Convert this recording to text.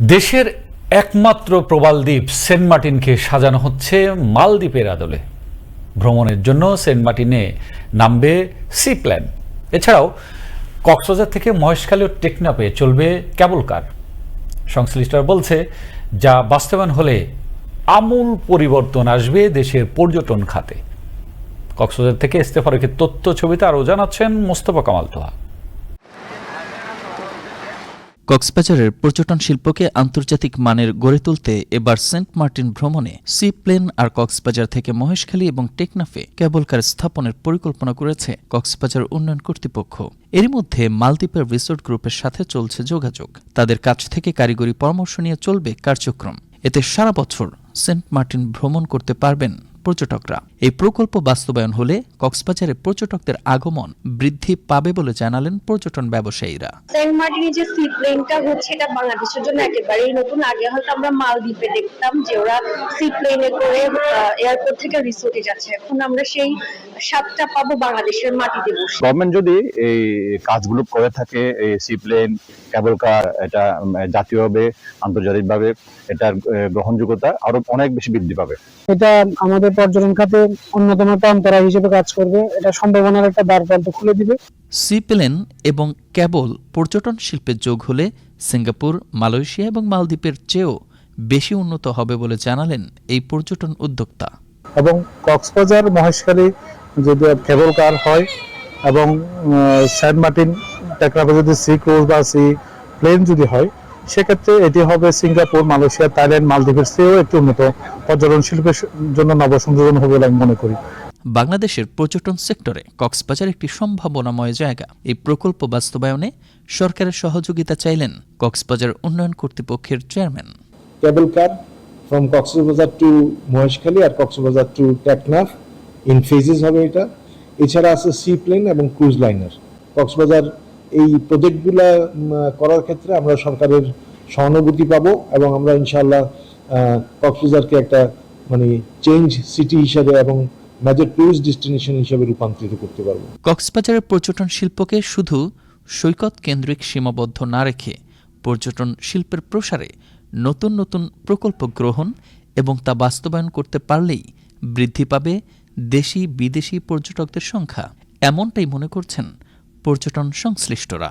দেশের একমাত্র প্রবাল দ্বীপ সেন্ট মার্টিনকে সাজানো হচ্ছে মালদ্বীপের আদলে। ভ্রমণের জন্য সেন্ট মার্টিনে নামবে সি প্ল্যান এছাড়াও কক্সবাজার থেকে মহেশখালী ও টেকনাপে চলবে ক্যাবল কার। সংশ্লিষ্টরা বলছে, যা বাস্তবায়ন হলে আমূল পরিবর্তন আসবে দেশের পর্যটন খাতে। কক্সবাজার থেকে ইস্তেফারকের তথ্য ছবিতে আরও জানাচ্ছেন মোস্তফা কামাল তোহা। কক্সবাজারের পর্যটন শিল্পকে আন্তর্জাতিক মানের গড়ে তুলতে এবার সেন্ট মার্টিন ভ্রমণে সি প্লেন আর কক্সবাজার থেকে মহেশখালী এবং টেকনাফে কেবল কার স্থাপনের পরিকল্পনা করেছে কক্সবাজার উন্নয়ন কর্তৃপক্ষ। এরই মধ্যে মালদ্বীপের রিসোর্ট গ্রুপের সাথে চলছে যোগাযোগ। তাদের কাছ থেকে কারিগরি পরামর্শ নিয়ে চলবে কার্যক্রম। এতে সারা বছর সেন্ট মার্টিন ভ্রমণ করতে পারবেন পর্যটকরা। এই প্রকল্প বাস্তবায়ন হলে কক্সবাজারে পর্যটকদের আগমন বৃদ্ধি পাবে বলে জানালেন পর্যটন ব্যবসায়ীরা। সেন্ট যে সি প্লেনটা হচ্ছে এটা বাংলাদেশের জন্য একেবারেই নতুন। আগে হয়তো আমরা মালদ্বীপে দেখতাম যে ওরা সি প্লেনে করে এয়ারপোর্ট থেকে রিসোর্টে যাচ্ছে। এখন আমরা সেই স্বাদটা পাবো বাংলাদেশের মাটিতে বসে। গভর্নমেন্ট যদি এই কাজগুলো করে থাকে এই সিপ্লেন কেবল কার এটা জাতীয়ভাবে আন্তর্জাতিকভাবে এটার গ্রহণযোগ্যতা আরও অনেক বেশি বৃদ্ধি পাবে। এটা আমাদের পর্যটন খাতে অন্যতম অন্তরা হিসেবে কাজ করবে। এটা সম্ভাবনার একটা দ্বারপ্রান্ত খুলে দিবে। সি প্লেন এবং কেবল পর্যটন শিল্পে যোগ হলে সিঙ্গাপুর মালয়েশিয়া এবং মালদ্বীপের চেয়েও বেশি উন্নত হবে বলে জানালেন এই পর্যটন উদ্যোক্তা। এবং কক্সবাজার মহেশখালী যদি কেবল কার হয় এবং আহ, সেন্ট মার্টিন টেকনাফে যদি সি ক্রুজ বা সি প্লেন যদি হয় সেক্ষেত্রে এটি হবে সিঙ্গাপুর মালয়েশিয়া থাইল্যান্ড মালদ্বীপের চেয়েও একটি উন্নত পর্যটন শিল্পের জন্য নবসংযোজন হবে বলে আমি মনে করি। বাংলাদেশের পর্যটন সেক্টরে কক্সবাজার একটি সম্ভাবনাময় জায়গা। এই প্রকল্প বাস্তবায়নে সরকারের সহযোগিতা চাইলেন কক্সবাজার উন্নয়ন কর্তৃপক্ষের chairman. Cable car from Cox's Bazar to Maheshkhali R Cox's Bazar to Teknaf in phases হবে এটা। এছাড়া আছে সি প্লেন এবং ক্রুজ লাইনার কক্সবাজার এই প্রজেক্টগুলা করার ক্ষেত্রে আমরা সরকারের সহানুভূতি পাবো এবং আমরা ইনশাআল্লাহ আহ, কক্সবাজারকে একটা মানে চেঞ্জ সিটি হিসাবে এবং মেজর টুরিস্ট ডেস্টিনেশন হিসাবে রূপান্তরিত করতে পারব। কক্সবাজারের পর্যটন শিল্পকে শুধু সৈকত কেন্দ্রিক সীমাবদ্ধ না রেখে পর্যটন শিল্পের প্রসারে নতুন নতুন প্রকল্প গ্রহণ এবং তা বাস্তবায়ন করতে পারলেই বৃদ্ধি পাবে দেশি বিদেশি পর্যটকদের সংখ্যা। এমনটাই মনে করছেন পর্যটন সংশ্লিষ্টরা।